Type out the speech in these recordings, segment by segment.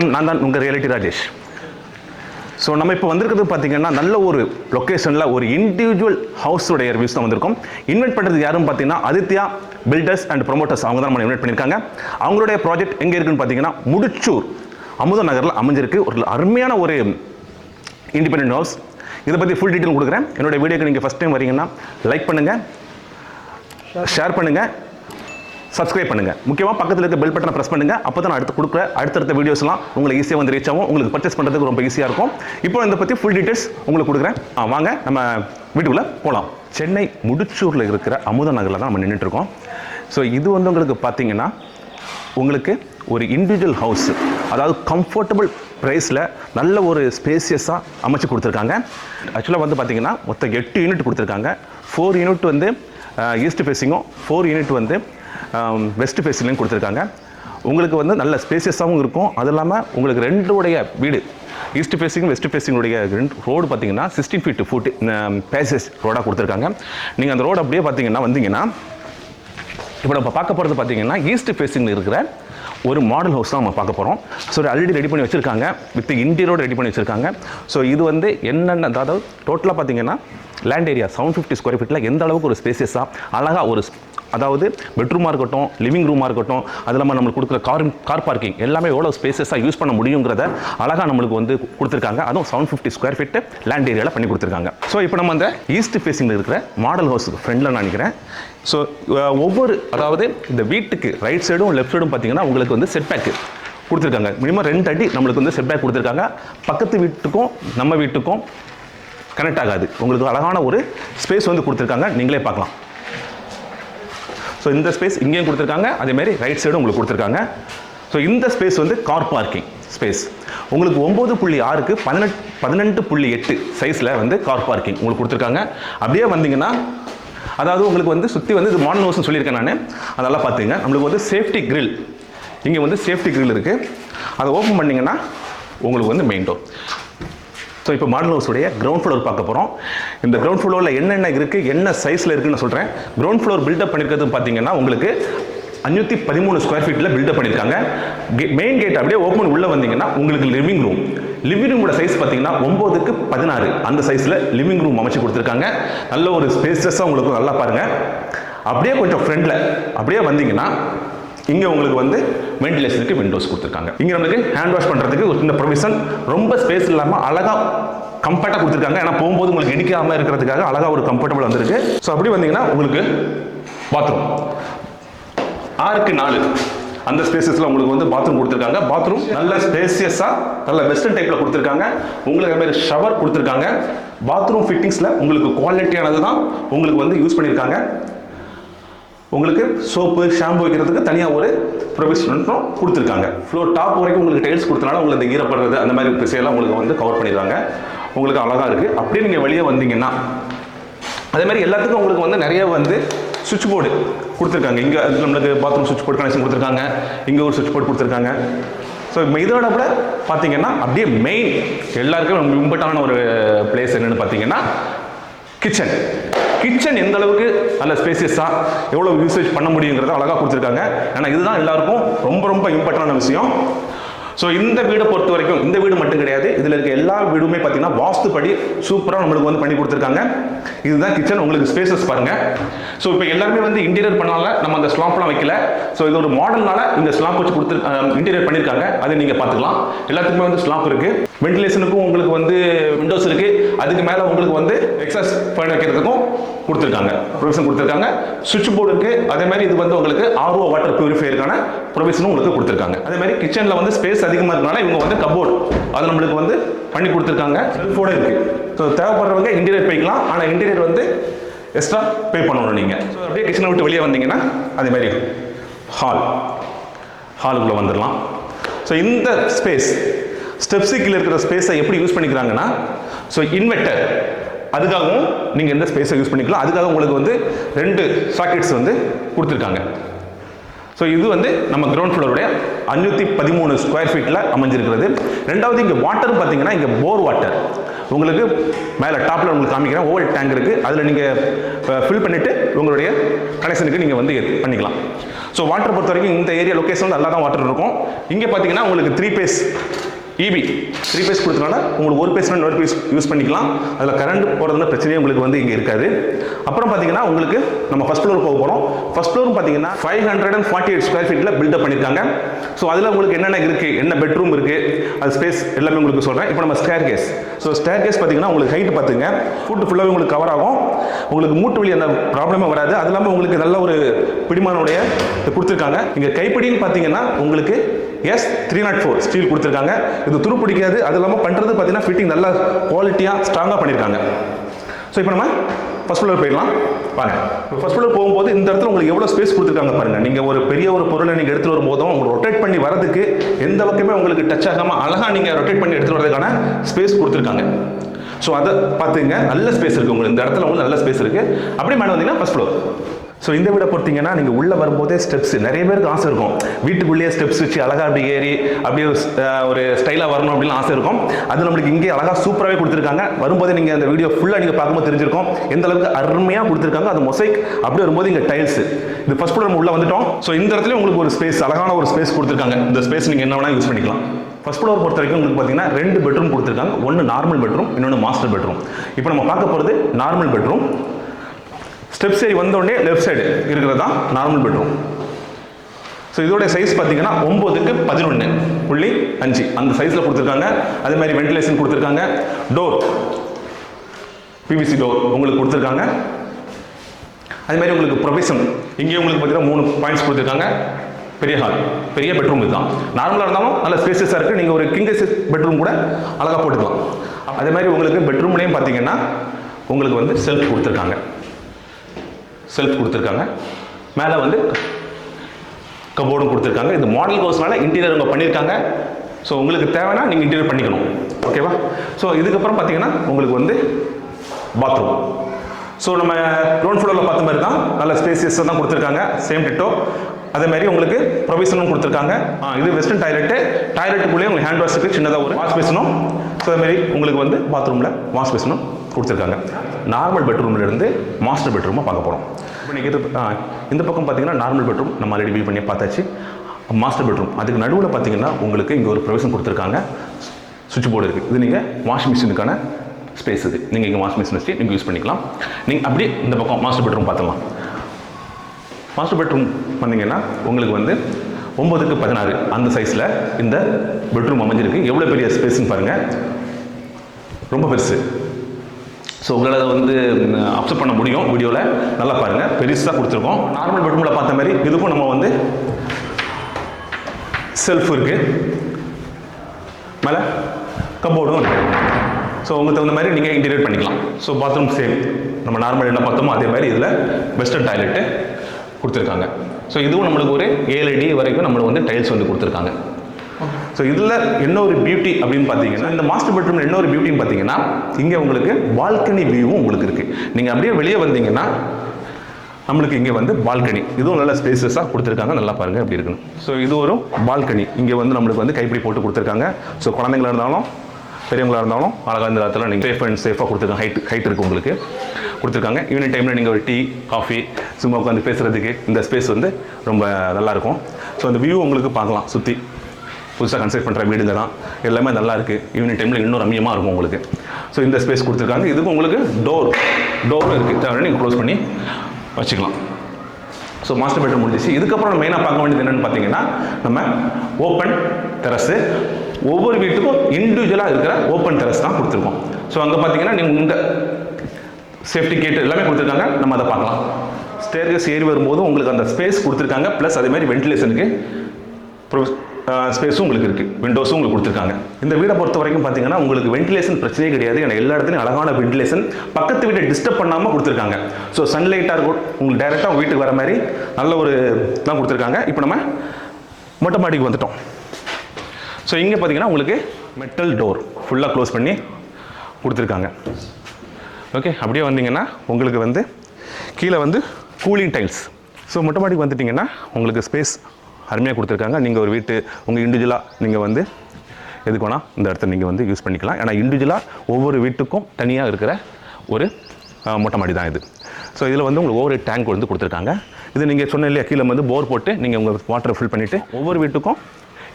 வணக்கம். நான் தான் உங்கள் ரியாலிட்டி ராஜேஷ். ஸோ நம்ம இப்போ வந்திருக்கிறது பார்த்தீங்கன்னா நல்ல ஒரு லொக்கேஷனில் ஒரு இண்டிவிஜுவல் ஹவுஸோட ரிவ்யூஸ் தான் வந்திருக்கோம். இன்வைட் பண்ணுறது யாரும் பார்த்தீங்கன்னா ஆதித்யா பில்டர்ஸ் அண்ட் ப்ரொமோட்டர்ஸ் அவங்க தான் நம்ம இன்வைட் பண்ணியிருக்காங்க அவங்களுடைய ப்ராஜெக்ட் எங்கே இருக்குன்னு பார்த்தீங்கன்னா முடிச்சூர் அமுத நகரில் அமைஞ்சிருக்கு. ஒரு அருமையான ஒரு இண்டிபெண்ட் ஹவுஸ் இதை பற்றி ஃபுல் டீட்டெயில் கொடுக்குறேன். என்னோட வீடியோக்கு நீங்கள் ஃபஸ்ட் டைம் வரீங்கன்னா லைக் பண்ணுங்கள் ஷேர் பண்ணுங்கள் சப்ஸ்கிரைப் பண்ணுங்கள் முக்கியமாக பக்கத்தில் இருக்க பெல் பட்டனை ப்ரெஸ் பண்ணுங்கள் அப்போ தான் அடுத்து கொடுக்குற அடுத்தடுத்த வீடியோஸ்லாம் உங்களுக்கு ஈஸியாக வந்து ரீச் ஆகும். உங்களுக்கு பர்ச்சேஸ் பண்ணுறதுக்கு ரொம்ப ஈஸியாக இருக்கும். இப்போ இதை பற்றி ஃபுல் டீட்டெயில்ஸ் உங்களுக்கு கொடுக்குறேன். ஆ வாங்க. நம்ம வீட்டுக்குள்ளே போகலாம் சென்னை முடிச்சூரில் இருக்கிற அமுத நகரில் தான் நம்ம நின்றுட்டு இருக்கோம். ஸோ இது வந்து உங்களுக்கு பார்த்தீங்கன்னா உங்களுக்கு ஒரு இண்டிவிஜுவல் ஹவுஸ் அதாவது கம்ஃபர்டபுள் ப்ரைஸில் நல்ல ஒரு ஸ்பேசியஸாக அமைச்சு கொடுத்துருக்காங்க. ஆக்சுவலாக வந்து பார்த்தீங்கன்னா மொத்தம் எட்டு யூனிட் கொடுத்துருக்காங்க. ஃபோர் யூனிட் வந்து ஈஸ்ட் ஃபேஸிங்கும் ஃபோர் யூனிட் வந்து வெஸ்ட் ஃபேஸிங்லையும் கொடுத்துருக்காங்க. உங்களுக்கு வந்து நல்ல ஸ்பேசியஸாகவும் இருக்கும். அது இல்லாமல் உங்களுக்கு ரெண்டுடைய வீடு ஈஸ்ட் ஃபேஸிங் வெஸ்ட் ஃபேஸிங்குடைய ரெண்டு ரோடு பார்த்தீங்கன்னா சிக்ஸ்டி ஃபீட் ஃபுட் பேசஸ் ரோடாக கொடுத்துருக்காங்க. நீங்கள் அந்த ரோடு அப்படியே பார்த்தீங்கன்னா வந்தீங்கன்னா இப்போ நம்ம பார்க்க போகிறது பார்த்தீங்கன்னா ஈஸ்ட் ஃபேஸிங்கில் இருக்கிற ஒரு மாடல் ஹவுஸ் தான் நம்ம பார்க்க போகிறோம் ஸோ ஆல்ரெடி ரெடி பண்ணி வச்சுருக்காங்க. வித் இன்டீரியரோடு ரெடி பண்ணி வச்சுருக்காங்க. ஸோ இது வந்து என்னென்ன அதாவது டோட்டலாக பார்த்தீங்கன்னா land area seven fifty square ஃபீட்டில் எந்த அளவுக்கு ஒரு ஸ்பேசியஸாக அழகாக ஒரு அதாவது பெட்ரூமாக இருக்கட்டும் லிவிங் ரூமாக இருக்கட்டும் அது இல்லாமல் நம்மளுக்கு கொடுக்குற கார் கார் பார்க்கிங் எல்லாமே எவ்வளோ ஸ்பேசஸாக யூஸ் பண்ண முடியுங்கிறத அழகாக நம்மளுக்கு வந்து கொடுத்துருக்காங்க. அதுவும் seven fifty square feet land ஏரியாவில் பண்ணி கொடுத்துருக்காங்க. ஸோ இப்போ நம்ம அந்த ஈஸ்ட் ஃபேஸிங்கில் இருக்கிற மாடல் ஹவுஸுக்கு ஃப்ரெண்டில் நான் நினைக்கிறேன் ஸோ ஒவ்வொரு அதாவது இந்த வீட்டுக்கு ரைட் சைடும் லெஃப்ட் சைடும் பார்த்தீங்கன்னா உங்களுக்கு வந்து செட் பேக்கு கொடுத்துருக்காங்க. மினிமம் ரெண்டு அடி நம்மளுக்கு வந்து செட் பேக் கொடுத்துருக்காங்க. பக்கத்து வீட்டுக்கும் நம்ம வீட்டுக்கும் கனெக்ட் ஆகாது. உங்களுக்கு அழகான ஒரு ஸ்பேஸ் வந்து கொடுத்துருக்காங்க. நீங்களே பார்க்கலாம். ஸோ இந்த ஸ்பேஸ் இங்கேயும் கொடுத்துருக்காங்க. அதேமாரி ரைட் சைடும் உங்களுக்கு கொடுத்துருக்காங்க. ஸோ இந்த ஸ்பேஸ் வந்து கார் பார்க்கிங் ஸ்பேஸ் உங்களுக்கு ஒம்பது புள்ளி ஆறுக்கு பதினெட்டு பதினெட்டு புள்ளி எட்டு சைஸில் வந்து கார் பார்க்கிங் உங்களுக்கு கொடுத்துருக்காங்க. அப்படியே வந்தீங்கன்னா அதாவது உங்களுக்கு வந்து சுற்றி வந்து இது மாடர்ன் ஹவுஸ்னு சொல்லியிருக்கேன் நான். அதெல்லாம் பார்த்துங்க நம்மளுக்கு வந்து சேஃப்டி கிரில் இங்கே வந்து சேஃப்டி கிரில் இருக்குது அதை ஓப்பன் பண்ணிங்கன்னா உங்களுக்கு வந்து மெயின் டோர் ஸோ இப்போ மாடல் ஹவுஸுடைய கிரவுண்ட் ஃப்ளோர் பார்க்க போகிறோம் இந்த கிரவுண்ட் ஃப்ளோரில் என்னென்ன இருக்குது என்ன சைஸில் இருக்குதுன்னு சொல்கிறேன் கிரவுண்ட் ஃப்ளோர் பில்டப் பண்ணியிருக்கிறது பார்த்தீங்கன்னா உங்களுக்கு அஞ்சூற்றி பதிமூணு ஸ்கொயர் ஃபீட்டில் பில்டப் பண்ணியிருக்காங்க மெயின் கேட் அப்படியே ஓப்பன் உள்ளே வந்தீங்கன்னா உங்களுக்கு லிவிங் ரூம் லிவிங் ரூமோட சைஸ் பார்த்தீங்கன்னா ஒம்போதுக்கு பதினாறு. அந்த சைஸில் லிவிங் ரூம் அமைச்சு கொடுத்துருக்காங்க. நல்ல ஒரு ஸ்பேஸஸாக உங்களுக்கு நல்லா பாருங்கள் அப்படியே கொஞ்சம் ஃப்ரெண்டில் அப்படியே வந்தீங்கன்னா இங்கே உங்களுக்கு வந்து வென்டிலேஷனுக்கு விண்டோஸ் கொடுத்துருக்காங்க. இங்கே நம்மளுக்கு ஹேண்ட் வாஷ் பண்ணுறதுக்கு ஒரு சின்ன ப்ரொவிஷன் ரொம்ப ஸ்பேஸ் இல்லாமல் அழகாக கம்ஃபர்ட்டாக கொடுத்துருக்காங்க. ஏன்னா போகும்போது உங்களுக்கு இடிக்காமல் இருக்கிறதுக்காக அழகாக ஒரு கம்ஃபர்டபுள் வந்திருக்கு. ஸோ அப்படி வந்தீங்கன்னா உங்களுக்கு பாத்ரூம் ஆறுக்கு நாலு. அந்த ஸ்பேசஸில் உங்களுக்கு வந்து பாத்ரூம் கொடுத்துருக்காங்க. பாத்ரூம் நல்ல ஸ்பேசியஸாக நல்ல வெஸ்டர்ன் டைப்பில் கொடுத்துருக்காங்க. உங்களுக்கு அதே மாதிரி ஷவர் கொடுத்துருக்காங்க. பாத்ரூம் ஃபிட்டிங்ஸில் உங்களுக்கு குவாலிட்டியானது தான் உங்களுக்கு வந்து யூஸ் பண்ணியிருக்காங்க. உங்களுக்கு சோப்பு ஷாம்பு வைக்கிறதுக்கு தனியாக ஒரு ப்ரொவிஷனும் கொடுத்துருக்காங்க. ஃப்ளோர் டாப் வரைக்கும் உங்களுக்கு டைல்ஸ் கொடுத்தனால உங்களுக்கு இந்த ஈரப்படுறது அந்த மாதிரி பிசையெல்லாம் உங்களுக்கு வந்து கவர் பண்ணிடுறாங்க. உங்களுக்கு அழகாக இருக்குது அப்படியே நீங்கள் வெளியே வந்தீங்கன்னா அதே மாதிரி எல்லாத்துக்கும் உங்களுக்கு வந்து நிறைய வந்து சுவிட்ச் போர்டு கொடுத்துருக்காங்க. இங்கே நம்மளுக்கு பாத்ரூம் சுவிட்ச் போர்டு கனெக்ஷன் கொடுத்துருக்காங்க. இங்கே ஒரு சுவிட்ச் போர்டு கொடுத்துருக்காங்க. ஸோ இதோட கூட பார்த்தீங்கன்னா அப்படியே மெயின் எல்லாருக்கும் இம்பர்ட்டான ஒரு பிளேஸ் என்னென்னு பார்த்தீங்கன்னா கிச்சன் கிச்சன் எந்த அளவுக்கு நல்ல ஸ்பேசியஸாக எவ்வளோ யூசேஜ் பண்ண முடியுங்கிறத அழகாக கொடுத்துருக்காங்க. ஏன்னா இதுதான் எல்லாருக்கும் ரொம்ப ரொம்ப இம்பார்ட்டண்டான விஷயம். ஸோ இந்த வீடை பொறுத்த வரைக்கும் இந்த வீடு மட்டும் கிடையாது. இதில் இருக்க எல்லா வீடுமே பார்த்தீங்கன்னா வாஸ்துப்படி சூப்பராக நம்மளுக்கு வந்து பண்ணி கொடுத்துருக்காங்க. இதுதான் கிச்சன் உங்களுக்கு ஸ்பேசஸ் பாருங்கள் ஸோ இப்போ எல்லாருமே வந்து இன்டீரியர் பண்ணால நம்ம அந்த ஸ்லாப்லாம் வைக்கல. ஸோ இது ஒரு மாடல்னால இந்த ஸ்லாப் வச்சு கொடுத்து இன்டீரியர் பண்ணியிருக்காங்க அதை நீங்கள் பார்த்துக்கலாம். எல்லாத்துக்குமே வந்து ஸ்லாப் இருக்குது வென்டிலேஷனுக்கும் உங்களுக்கு வந்து விண்டோஸ் இருக்கு. அதுக்கு மேலே உங்களுக்கு வந்து எக்ஸாஸ் ஃபேன் வைக்கிறதுக்கும் கொடுத்துருக்காங்க. ப்ரொவிஷன் கொடுத்துருக்காங்க. சுவிட்ச் போர்டு இருக்கு. அதே மாதிரி இது வந்து உங்களுக்கு ஆர்ஓ வாட்டர் பியூரிஃபையருக்கான ப்ரொவிஷனும் உங்களுக்கு கொடுத்துருக்காங்க. அதே மாதிரி கிச்சனில் வந்து ஸ்பேஸ் அதிகமாக இருக்கனால இவங்க வந்து கபோர்டு அது நம்மளுக்கு வந்து பண்ணி கொடுத்துருக்காங்க. செல்ஃபோட இருக்கு. ஸோ தேவைப்படுறவங்க இன்டீரியர் போய்க்கலாம். ஆனால் இன்டீரியர் வந்து எக்ஸ்ட்ரா பே பண்ணணும் நீங்கள் ஸோ அப்படியே கிச்சனை விட்டு வெளியே வந்தீங்கன்னா அதே மாதிரி ஹால் ஹாலுக்குள்ளே வந்துடலாம் ஸோ இந்த ஸ்பேஸ் ஸ்டெப்ஸிக்கில் இருக்கிற ஸ்பேஸை எப்படி யூஸ் பண்ணிக்கிறாங்கன்னா ஸோ இன்வெர்டர் அதுக்காகவும் நீங்கள் எந்த ஸ்பேஸை யூஸ் பண்ணிக்கலாம். அதுக்காக உங்களுக்கு வந்து ரெண்டு சாக்கெட்ஸ் வந்து கொடுத்துருக்காங்க. ஸோ இது வந்து நம்ம கிரவுண்ட் ஃப்ளோருடைய அஞ்சூற்றி பதிமூணு ஸ்கொயர் ஃபீட்டில் அமைஞ்சிருக்கிறது. ரெண்டாவது இங்கே வாட்டர் பார்த்தீங்கன்னா இங்கே போர் வாட்டர் உங்களுக்கு மேலே டாப்பில் உங்களுக்கு காமிக்கிறேன். ஓவல் டேங்க் இருக்குது அதில் நீங்கள் ஃபில் பண்ணிவிட்டு உங்களுடைய கனெக்ஷனுக்கு நீங்கள் வந்து இது பண்ணிக்கலாம். ஸோ வாட்டர் பொறுத்த வரைக்கும் இந்த ஏரியா லொக்கேஷன் நல்லா தான் வாட்டர் இருக்கும். இங்கே பார்த்தீங்கன்னா உங்களுக்கு three phase EB three phase கொடுத்தனால உங்களுக்கு ஒரு பேஸ் இன்னொரு பேஸ் யூஸ் பண்ணிக்கலாம். அதில் கரண்ட் போகிறதுல பிரச்சனையே உங்களுக்கு வந்து இங்கே இருக்காது. அப்புறம் பார்த்தீங்கன்னா உங்களுக்கு நம்ம ஃபஸ்ட் ஃப்ளோர் போக போகிறோம் ஃபஸ்ட் ஃப்ளோர் பார்த்தீங்கன்னா five hundred and forty eight square ஃபீட்டில் பில்டப் பண்ணியிருக்காங்க ஸோ அதில் உங்களுக்கு என்னென்ன இருக்குது என்ன பெட்ரூம் இருக்குது அது ஸ்பேஸ் எல்லாமே உங்களுக்கு சொல்கிறேன் இப்போ நம்ம staircase so staircase பார்த்தீங்கன்னா உங்களுக்கு ஹைட் பார்த்துங்க ஃபுட் ஃபுல்லாகவே உங்களுக்கு கவர் ஆகும். உங்களுக்கு மூட்டு வழி அந்த ப்ராப்ளமே வராது. அது இல்லாமல் உங்களுக்கு நல்ல ஒரு பிடிமானுடைய கொடுத்துருக்காங்க. இங்கே கைப்பிடின்னு பார்த்தீங்கன்னா உங்களுக்கு S three naught four steel கொடுத்துருக்காங்க. இது துரு பிடிக்காது. அது இல்லாமல் பண்ணுறது பார்த்தீங்கன்னா ஃபிட்டிங் நல்லா குவாலிட்டியாக ஸ்ட்ராங்காக பண்ணியிருக்காங்க ஸோ இப்போ நம்ம ஃபஸ்ட் ஃப்ளோர் போயிடலாம். வாங்க. ஃபஸ்ட் ஃப்ளோர் போகும்போது இந்த இடத்துல உங்களுக்கு எவ்வளோ ஸ்பேஸ் கொடுத்துருக்காங்க பாருங்கள் நீங்கள் ஒரு பெரிய ஒரு பொருளை நீங்கள் எடுத்துகிட்டு வரும்போதும் உங்களுக்கு ரொட்டேட் பண்ணி வரதுக்கு எந்த பக்கமே உங்களுக்கு டச் ஆகாமல் அழகாக நீங்கள் ரொட்டேட் பண்ணி எடுத்துகிட்டு வரதுக்கான ஸ்பேஸ் கொடுத்துருக்காங்க. ஸோ அதை பார்த்துங்க நல்ல ஸ்பேஸ் இருக்குது உங்களுக்கு. இந்த இடத்துல உங்களுக்கு நல்ல ஸ்பேஸ் இருக்குது அப்படியே மேலே வந்தீங்கன்னா ஃபஸ்ட் ஃப்ளோர் ஸோ இந்த வீடை பொறுத்தீங்கன்னா நீங்கள் உள்ளே வரும்போதே ஸ்டெப்ஸ் நிறைய பேருக்கு ஆசை இருக்கும். வீட்டுக்குள்ளேயே ஸ்டெப்ஸ் வச்சு அழகாக அப்படி ஏறி அப்படியே ஒரு ஸ்டைலாக வரணும் அப்படின்னு ஆசை இருக்கும். அது நம்மளுக்கு இங்கே அழகாக சூப்பராகவே கொடுத்துருக்காங்க. வரும்போதே நீங்கள் அந்த வீடியோ ஃபுல்லாக நீங்கள் பார்க்கும்போது தெரிஞ்சிருக்கும். எந்த அளவுக்கு அருமையாக கொடுத்துருக்காங்க அது மொசைக் அப்படியே வரும்போது இங்கே டைல்ஸ் இது ஃபஸ்ட் ஃபுல்லாக நம்ம உள்ளே வந்துட்டோம். ஸோ இந்த இடத்துல உங்களுக்கு ஒரு ஸ்பேஸ் அழகான ஒரு ஸ்பேஸ் கொடுத்துருக்காங்க. இந்த ஸ்பேஸ் நீங்கள் என்ன வேணால் யூஸ் பண்ணிக்கலாம். ஃபர்ஸ்ட் ஃப்ளோர் பொறுத்த வரைக்கும் உங்களுக்கு பார்த்தீங்கன்னா ரெண்டு பெட்ரூம் கொடுத்துருக்காங்க. ஒன்று நார்மல் பெட்ரூம் இன்னொன்று மாஸ்டர் பெட்ரூம் இப்போ நம்ம பார்க்க போகிறது நார்மல் பெட்ரூம் ஸ்டெப் சரி வந்தோடனே லெஃப்ட் சைடு இருக்கிறது? தான் நார்மல் பெட்ரூம் ஸோ இதோட சைஸ் பார்த்தீங்கன்னா ஒம்போதுக்கு பதினொன்று புள்ளி அஞ்சு. அந்த சைஸில் கொடுத்துருக்காங்க. அதே மாதிரி வென்டிலேஷன் கொடுத்துருக்காங்க. டோர் பிவிசி டோர் உங்களுக்கு கொடுத்துருக்காங்க. அதே மாதிரி உங்களுக்கு ப்ரொஃபஷன் இங்கேயும் உங்களுக்கு பார்த்தீங்கன்னா மூணு பாயிண்ட்ஸ் கொடுத்துருக்காங்க. பெரிய ஹால் பெரிய பெட்ரூம் இதுதான். நார்மலாக இருந்தாலும் நல்ல ஸ்பேசஸாக இருக்குது நீங்கள் ஒரு கிங் சைஸ் பெட்ரூம் கூட அழகாக போட்டுக்கலாம். அதே மாதிரி உங்களுக்கு பெட்ரூம்லேயும் பார்த்தீங்கன்னா உங்களுக்கு வந்து செல்ஃப் கொடுத்துருக்காங்க. செல்ஃப் கொடுத்துருக்காங்க. மேலே வந்து கபோர்டும் கொடுத்துருக்காங்க. இந்த மாடல் கோர்ஸ்னால இன்டீரியர் அவங்க பண்ணியிருக்காங்க ஸோ உங்களுக்கு தேவைன்னா நீங்கள் இன்டீரியர் பண்ணிக்கணும். ஓகேவா ஸோ இதுக்கப்புறம் பார்த்தீங்கன்னா உங்களுக்கு வந்து பாத்ரூம் ஸோ நம்ம க்ரௌண்ட் ஃப்ளோரில் பார்த்த மாதிரி தான் நல்ல ஸ்பேசியஸ் தான் கொடுத்துருக்காங்க. சேம் டிட்டோ அதே மாதிரி உங்களுக்கு ப்ரொவிஷனும் கொடுத்துருக்காங்க. ஆ, இது வெஸ்டர்ன் டாய்லெட்டு டாய்லெட்டுக்குள்ளேயே உங்களுக்கு ஹேண்ட் வாஷுக்கு சின்னதாக ஒரு வாஷ் பேசணும் ஸோ அதேமாரி உங்களுக்கு வந்து பாத்ரூமில் வாஷ் பேசணும் கொடுத்துருக்காங்க. நார்மல் பெட்ரூம்லேருந்து மாஸ்டர் பெட்ரூமை பார்க்க போகிறோம் இப்போ இது இந்த பக்கம் பார்த்தீங்கன்னா நார்மல் பெட்ரூம் நம்ம ஆல்ரெடி வியூ பண்ணி பார்த்தாச்சு. மாஸ்டர் பெட்ரூம் அதுக்கு நடுவில் பார்த்தீங்கன்னா உங்களுக்கு இங்கே ஒரு ப்ரொவிஷன் கொடுத்துருக்காங்க. சுவிட்ச் போர்டு இருக்குது இது நீங்கள் வாஷிங் மிஷினுக்கான ஸ்பேஸ் இது. நீங்கள் இங்கே வாஷிங் மிஷின் வச்சு நீங்கள் யூஸ் பண்ணிக்கலாம். நீங்கள் அப்படியே இந்த பக்கம் மாஸ்டர் பெட்ரூம் பார்த்துக்கலாம் மாஸ்டர் பெட்ரூம் வந்தீங்கன்னா உங்களுக்கு வந்து ஒம்பதுக்கு பதினாறு அந்த சைஸில் இந்த பெட்ரூம் அமைஞ்சிருக்கு. எவ்வளோ பெரிய ஸ்பேஸ்னு பாருங்கள் ரொம்ப பெருசு. ஸோ உங்களால் வந்து அப்சர்வ் பண்ண முடியும் வீடியோவில் நல்லா பாருங்கள் பெருசாக கொடுத்துருக்கோம். நார்மல் பெட்ரூமில் பார்த்த மாதிரி இதுக்கும் நம்ம வந்து செல்ஃப் இருக்குது மேலே கம்போர்டும் இருக்குது ஸோ உங்களுக்கு தகுந்த மாதிரி நீங்கள் இன்டீரியர் பண்ணிக்கலாம். ஸோ பாத்ரூம் சேம் நம்ம நார்மல் என்ன பார்த்தோமோ அதே மாதிரி இதில் வெஸ்டர்ன் டாய்லெட்டு கொடுத்துருக்காங்க. ஸோ இதுவும் நம்மளுக்கு ஒரு ஏழு அடி வரைக்கும் நம்மளுக்கு வந்து டைல்ஸ் வந்து கொடுத்துருக்காங்க. ஸோ இதில் என்ன ஒரு பியூட்டி அப்படின்னு பார்த்தீங்கன்னா இந்த மாஸ்டர் பெட்ரூமில் என்ன ஒரு பியூட்டின்னு பார்த்தீங்கன்னா இங்கே உங்களுக்கு பால்கனி வியூவும் உங்களுக்கு இருக்குது நீங்கள் அப்படியே வெளியே வந்தீங்கன்னா நம்மளுக்கு இங்கே வந்து பால்கனி இதுவும் நல்ல ஸ்பேசஸாக கொடுத்துருக்காங்க. நல்லா பாருங்கள் அப்படி இருக்கணும் ஸோ இது ஒரு பால்கனி இங்கே வந்து நம்மளுக்கு வந்து கைப்பிடி போட்டு கொடுத்துருக்காங்க. ஸோ குழந்தைங்களா இருந்தாலும் பெரியவங்களா இருந்தாலும் அழகாக இந்த இடத்துல நீங்கள் சேஃப் அண்ட் சேஃபாக கொடுத்துருக்காங்க ஹைட் ஹைட் இருக்குது உங்களுக்கு. கொடுத்துருக்காங்க. ஈவினிங் டைமில் நீங்கள் ஒரு டீ காஃபி சும்மா உட்காந்து பேசுகிறதுக்கு இந்த ஸ்பேஸ் வந்து ரொம்ப நல்லாயிருக்கும் ஸோ அந்த வியூ உங்களுக்கு பார்க்கலாம் சுற்றி புதுசாக கன்ஸ்ட்ரக்ட் பண்ணுற வீடுங்க தான் எல்லாமே நல்லா இருக்குது ஈவினிங் டைமில் இன்னும் ரம்மியமாக இருக்கும் உங்களுக்கு. ஸோ இந்த ஸ்பேஸ் கொடுத்துருக்காங்க. இதுக்கு உங்களுக்கு டோர் டோரும் இருக்குது தேவை நீங்கள் க்ளோஸ் பண்ணி வச்சுக்கலாம். ஸோ மாஸ்டர் பெட்ரூம் முடிஞ்சிச்சு. இதுக்கப்புறம் நம்ம மெயினாக பார்க்க வேண்டியது என்னென்னு பார்த்தீங்கன்னா நம்ம ஓப்பன் டெரஸு ஒவ்வொரு வீட்டுக்கும் இண்டிவிஜுவலாக இருக்கிற ஓப்பன் டெரஸ் தான் கொடுத்துருக்கோம். ஸோ அங்கே பார்த்தீங்கன்னா நீங்கள் இந்த சேஃப்டி கேட்டு எல்லாமே கொடுத்துருக்காங்க. நம்ம அதை பார்க்கலாம். ஸ்டேர்கஸ் ஏறி வரும்போது உங்களுக்கு அந்த ஸ்பேஸ் கொடுத்துருக்காங்க. ப்ளஸ் அதேமாதிரி வென்டிலேஷனுக்கு வென்டிலேஷனுக்கு ஸ்பேஸும் உங்களுக்கு இருக்குது விண்டோஸும் உங்களுக்கு கொடுத்துருக்காங்க. இந்த வீடை பொறுத்த வரைக்கும் பார்த்தீங்கன்னா உங்களுக்கு வென்டிலேஷன் பிரச்சனையே கிடையாது. ஏன்னா எல்லா இடத்துலையும் அழகான வென்டிலேஷன் பக்கத்து வீட்டை டிஸ்டர்ப் பண்ணாமல் கொடுத்துருக்காங்க. ஸோ சன்லைட்டாக இருக்கும். உங்களுக்கு டைரெக்டாக உங்கள் வீட்டுக்கு வர மாதிரி நல்ல ஒரு தான் கொடுத்துருக்காங்க. இப்போ நம்ம மொட்டை மாடிக்கு வந்துட்டோம். ஸோ இங்கே பார்த்தீங்கன்னா உங்களுக்கு மெட்டல் டோர் ஃபுல்லாக க்ளோஸ் பண்ணி கொடுத்துருக்காங்க. ஓகே அப்படியே வந்தீங்கன்னா உங்களுக்கு வந்து கீழே வந்து கூலிங் டைல்ஸ் ஸோ மொட்டை மாடிக்கு வந்துட்டிங்கன்னா உங்களுக்கு ஸ்பேஸ் அருமையாக கொடுத்துருக்காங்க. நீங்கள் ஒரு வீட்டு உங்கள் இண்டிவிஜுவலாக நீங்கள் வந்து எதுக்கு வேணால் இந்த இடத்த நீங்கள் வந்து யூஸ் பண்ணிக்கலாம். ஏன்னா இண்டிவிஜுவலாக ஒவ்வொரு வீட்டுக்கும் தனியாக இருக்கிற ஒரு மொட்டை மாடி தான் இது. ஸோ இதில் வந்து உங்களுக்கு ஒவ்வொரு டேங்க் வந்து கொடுத்துருக்காங்க. இது நீங்கள் சொன்ன இல்லையா கீழே வந்து போர் போட்டு நீங்கள் உங்கள் வாட்டரை ஃபில் பண்ணிவிட்டு ஒவ்வொரு வீட்டுக்கும்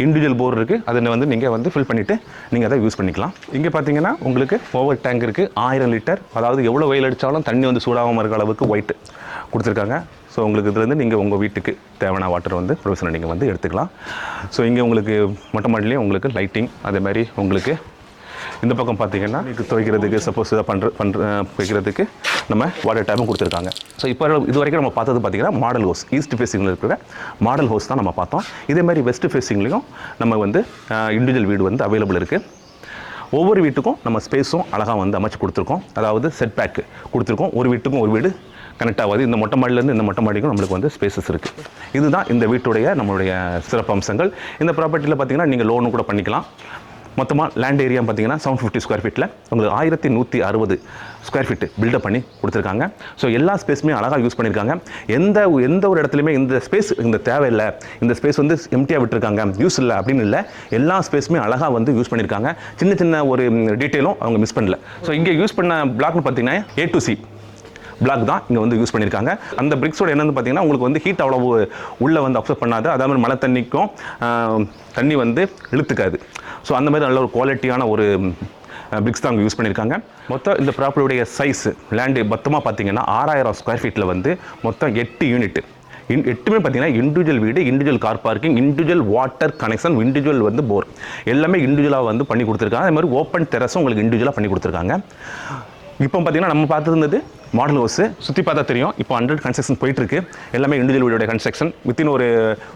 இண்டிவிஜுவல் போர் இருக்குது அதை வந்து நீங்கள் வந்து ஃபில் பண்ணிவிட்டு நீங்கள் அதை யூஸ் பண்ணிக்கலாம். இங்கே பார்த்தீங்கன்னா உங்களுக்கு ஓவர் டேங்க் இருக்குது ஆயிரம் லிட்டர் அதாவது எவ்வளோ வெயில் அடித்தாலும் தண்ணி வந்து சூடாகாமல் இருக்க அளவுக்கு ஒயிட் கொடுத்துருக்காங்க. ஸோ உங்களுக்கு இதுலேருந்து நீங்கள் உங்கள் வீட்டுக்கு தேவையான வாட்டர் வந்து ப்ரொவிஷனை நீங்கள் வந்து எடுத்துக்கலாம். ஸோ இங்கே உங்களுக்கு மொட்டை மாடிலையும் உங்களுக்கு லைட்டிங் அதே மாதிரி உங்களுக்கு இந்த பக்கம் பார்த்தீங்கன்னா இதுக்கு துவைக்கிறதுக்கு சப்போஸ் இதை பண்ணுற பண்ணுற வைக்கிறதுக்கு நம்ம வாட்டர் டேப்பும் கொடுத்துருக்காங்க. ஸோ இப்போ இது வரைக்கும் நம்ம பார்த்தது பார்த்தீங்கன்னா மாடல் ஹோஸ் ஈஸ்ட் ஃபேஸிங்கில் இருக்கிற மாடல் ஹோஸ் தான் நம்ம பார்த்தோம். இதே மாதிரி வெஸ்ட் ஃபேஸிங்லேயும் நம்ம வந்து இண்டிவிஜுவல் வீடு வந்து அவைலபிள் இருக்குது ஒவ்வொரு வீட்டுக்கும் நம்ம ஸ்பேஸும் அழகாக வந்து அமைச்சு கொடுத்துருக்கோம். அதாவது செட் பேக் கொடுத்துருக்கோம். ஒரு வீட்டுக்கும் ஒரு வீடு கனெக்ட் ஆகாது. இந்த மொட்டை மாடிலேருந்து இந்த மொட்டை மாடிக்கும் நம்மளுக்கு வந்து ஸ்பேசஸ் இருக்குது இதுதான் இந்த வீட்டுடைய நம்மளுடைய சிறப்பு அம்சங்கள் இந்த ப்ராப்பர்ட்டியில் பார்த்தீங்கன்னா நீங்கள் லோனு கூட பண்ணிக்கலாம். மொத்தமாக லேண்ட் ஏரியா பார்த்தீங்கன்னா செவன் ஃபிஃப்டி ஸ்கொயர் ஃபீட்டில் உங்களுக்கு ஆயிரத்தி நூற்றி அறுபது ஸ்கொயர் ஃபீட்டு பில்டப் பண்ணி கொடுத்துருக்காங்க. ஸோ எல்லா ஸ்பேஸுமே அழகாக யூஸ் பண்ணியிருக்காங்க எந்த எந்த ஒரு இடத்துலையுமே இந்த ஸ்பேஸ் இந்த தேவையில்லை. இந்த ஸ்பேஸ் வந்து எம்டியாக விட்டுருக்காங்க. யூஸ் இல்லை அப்படின்னு இல்லை. எல்லா ஸ்பேஸுமே அழகாக வந்து யூஸ் பண்ணியிருக்காங்க சின்ன சின்ன ஒரு டீட்டெயிலும் அவங்க மிஸ் பண்ணல. ஸோ இங்கே யூஸ் பண்ண பிளாக்னு பார்த்தீங்கன்னா ஏ டு சி பிளாக் தான் இங்கே வந்து யூஸ் பண்ணியிருக்காங்க. அந்த பிரிக்ஸோட என்னென்னு பார்த்தீங்கன்னா உங்களுக்கு வந்து ஹீட் அவ்வளவு உள்ளே வந்து அப்சர்வ் பண்ணாது. அதே மாதிரி மழை தண்ணிக்கும் தண்ணி வந்து இழுத்துக்காது. ஸோ அந்த மாதிரி நல்ல ஒரு குவாலிட்டியான ஒரு பிரிக்ஸ் தான் அங்கே யூஸ் பண்ணியிருக்காங்க. மொத்தம் இந்த ப்ராப்பர்ட்டியுடைய சைஸ் லேண்டு மொத்தமாக பார்த்தீங்கன்னா ஆறாயிரம் ஸ்கொயர் ஃபீட்டில் வந்து மொத்தம் எட்டு யூனிட் இன் எட்டுமே பார்த்தீங்கன்னா இண்டிவிஜுவல் வீடு individual car parking individual water connection individual வந்து போர் எல்லாமே இண்டிவிஜுவலாக வந்து பண்ணி கொடுத்துருக்காங்க. அதே மாதிரி ஓப்பன் டெரஸும் உங்களுக்கு இண்டிவிஜுவலாக பண்ணி கொடுத்துருக்காங்க. இப்போ பார்த்தீங்கன்னா நம்ம பார்த்துருந்தது மாடல் ஹவுஸ் சுற்றி பார்த்தா தெரியும். இப்போ ஹண்ட்ரட் கன்ஸ்ட்ரக்ஷன் போயிட்டுருக்கு. எல்லாமே இண்டிவிஜுவல் வீடோட கன்ஸ்ட்ரக்ஷன் வித்தின் ஒரு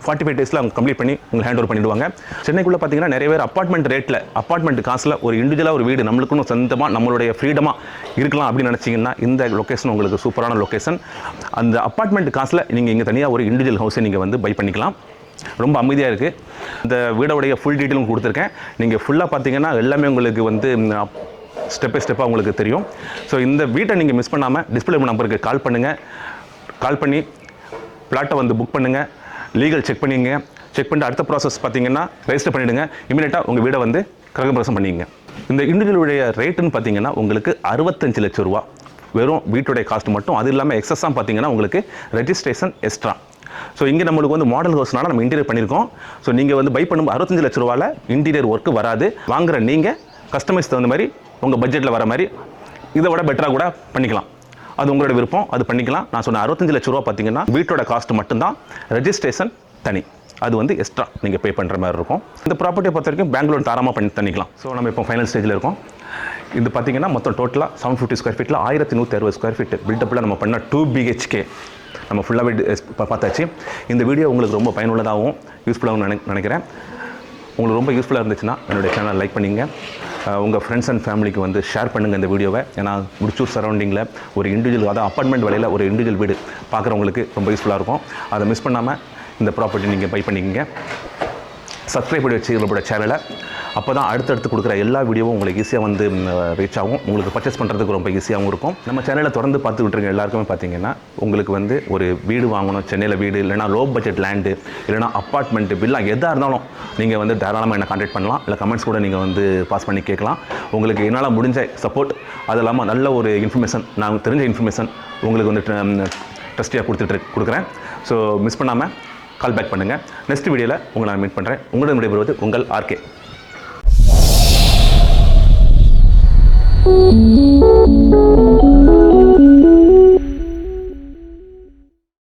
ஃபார்ட்டி ஃபைவ் டேஸில் அவங்க கம்ப்ளீட் பண்ணி உங்களுக்கு ஹேண்ட் ஓவர் பண்ணிடுவாங்க. சென்னைக்குள்ளே பார்த்தீங்கன்னா நிறைய பேர் அப்பார்ட்மெண்ட் ரேட்டில் அப்பார்ட்மெண்ட் காசில் ஒரு இண்டிவிஜுவலாக ஒரு வீடு நம்மளுக்குன்னு சொந்தமாக நம்மளுடைய ஃப்ரீடமாக இருக்கலாம் அப்படின்னு நினச்சிங்கன்னா இந்த லொக்கேஷன் உங்களுக்கு சூப்பரான லொக்கேஷன் அந்த அப்பார்ட்மெண்ட் காசில் நீங்கள் இங்கே தனியாக ஒரு இண்டிவிஜுவல் ஹவுஸை நீங்கள் வந்து பை பண்ணிக்கலாம். ரொம்ப அமைதியாக இருக்குது இந்த வீடோடைய ஃபுல் டீட்டெயிலும் கொடுத்துருக்கேன். நீங்கள் ஃபுல்லாக பார்த்தீங்கன்னா எல்லாமே உங்களுக்கு வந்து ஸ்டெப் பை ஸ்டெப்பாக உங்களுக்கு தெரியும். ஸோ இந்த வீட்டை நீங்கள் மிஸ் பண்ணாமல் டிஸ்பிளே நம்பருக்கு கால் பண்ணுங்கள் கால் பண்ணி பிளாட்டை வந்து புக் பண்ணுங்கள் லீகல் செக் பண்ணிங்க. செக் பண்ணிட்டு அடுத்த ப்ராசஸ் பார்த்தீங்கன்னா ரெஜிஸ்டர் பண்ணிவிடுங்க இமீடியட்டாக உங்கள் வீடை வந்து கிரகப்பிரசம் பண்ணிங்க. இந்த இண்டிவிஜுவலுடைய ரேட்டுன்னு பார்த்தீங்கன்னா உங்களுக்கு அறுபத்தஞ்சு லட்சம் ரூபா. வெறும் வீட்டுடைய காஸ்ட் மட்டும். அது இல்லாமல் எக்ஸஸாக பார்த்தீங்கன்னா உங்களுக்கு ரெஜிஸ்ட்ரேஷன் எக்ஸ்ட்ரா ஸோ இங்கே நம்மளுக்கு வந்து மாடல் ஹவுஸ்னால நம்ம இன்டீரியர் பண்ணியிருக்கோம் ஸோ நீங்கள் வந்து பை பண்ணும்போது அறுபத்தஞ்சு லட்ச ரூபாவில் இன்டீரியர் ஒர்க்கு வராது. வாங்குகிற நீங்கள் கஸ்டமைஸ் தகுந்த மாதிரி உங்கள் பட்ஜெட்டில் வர மாதிரி இதை விட பெட்டராக கூட பண்ணிக்கலாம். அது உங்களோட விருப்பம் அது பண்ணிக்கலாம். நான் சொன்ன அறுபத்தஞ்சு லட்ச ரூபா பார்த்தீங்கன்னா வீட்டோட காஸ்ட் மட்டும்தான் ரெஜிஸ்ட்ரேஷன் தனி. அது வந்து எக்ஸ்ட்ரா நீங்கள் பே பண்ணுற மாதிரி இருக்கும். இந்த ப்ராப்பர்ட்டியை பொறுத்த வரைக்கும் பேங்க் லோன் தாராளமாக பண்ணி தண்ணிக்கலாம். ஸோ நம்ம இப்போ ஃபைனல் ஸ்டேஜில் இருக்கோம். இது பார்த்தீங்கன்னா மொத்தம் டோட்டலாக செவன் ஃபிஃப்டி ஸ்கொயர் ஃபீட்டில் ஆயிரத்தி நூற்றி அறுபது ஸ்கொயர் ஃபீட் பில்டப்பில் நம்ம பண்ண டூ பிஹெச்கே நம்ம ஃபுல்லாகவே eh, பார்த்தாச்சு. இந்த வீடியோ உங்களுக்கு ரொம்ப பயனுள்ளதாகவும் யூஸ்ஃபுல்லாகவும் நினை நினைக்கிறேன். உங்களுக்கு ரொம்ப யூஸ்ஃபுல்லாக இருந்துச்சுன்னா என்னுடைய சேனல் லைக் பண்ணிங்க உங்கள் ஃப்ரெண்ட்ஸ் அண்ட் ஃபேமிலிக்கு வந்து ஷேர் பண்ணுங்கள் இந்த வீடியோவை. ஏன்னா முடிச்சூர் சரௌண்டிங்கில் ஒரு இண்டிவிஜுவல் அதாவது அப்பார்ட்மெண்ட் விலையில் ஒரு இண்டிவிஜுவல் வீடு பார்க்குறவங்களுக்கு ரொம்ப யூஸ்ஃபுல்லாக இருக்கும். அதை மிஸ் பண்ணாமல் இந்த ப்ராப்பர்ட்டி நீங்கள் பை பண்ணிக்கோங்க. சப்ஸ்கிரைப் பண்ணி வச்சு நம்மளோட சேனலை அப்போ தான் அடுத்தடுத்து கொடுக்குற எல்லா வீடியோவும் உங்களுக்கு ஈஸியாக வந்து ரீச் ஆகும். உங்களுக்கு பர்ச்சேஸ் பண்ணுறதுக்கு ரொம்ப ஈஸியாகவும் இருக்கும். நம்ம சேனலை தொடர்ந்து பார்த்து விட்டுருங்க எல்லாருக்குமே பார்த்தீங்கன்னா உங்களுக்கு வந்து ஒரு வீடு வாங்கணும் சென்னையில் வீடு இல்லைனா லோ பட்ஜெட் லேண்டு இல்லைனா அப்பார்ட்மெண்ட்டு வில்லா எதாக இருந்தாலும் நீங்கள் வந்து தாராளமாக என்னை கான்டாக்ட் பண்ணலாம். இல்லை கமெண்ட்ஸ் கூட நீங்கள் வந்து பாஸ் பண்ணி கேட்கலாம். உங்களுக்கு என்னால் முடிஞ்ச சப்போர்ட் அது இல்லாமல் நல்ல ஒரு இன்ஃபர்மேஷன் நான் தெரிஞ்ச இன்ஃபர்மேஷன் உங்களுக்கு வந்து ட்ரஸ்டியாக கொடுத்துட்டு கொடுக்குறேன். ஸோ மிஸ் பண்ணாமல் கால் பேக் பண்ணுங்கள் நெக்ஸ்ட் வீடியோவில் உங்களை நான் மீட் பண்ணுறேன் உங்களுடன் விடைபெறுவது உங்கள் ஆர்கே Thank you.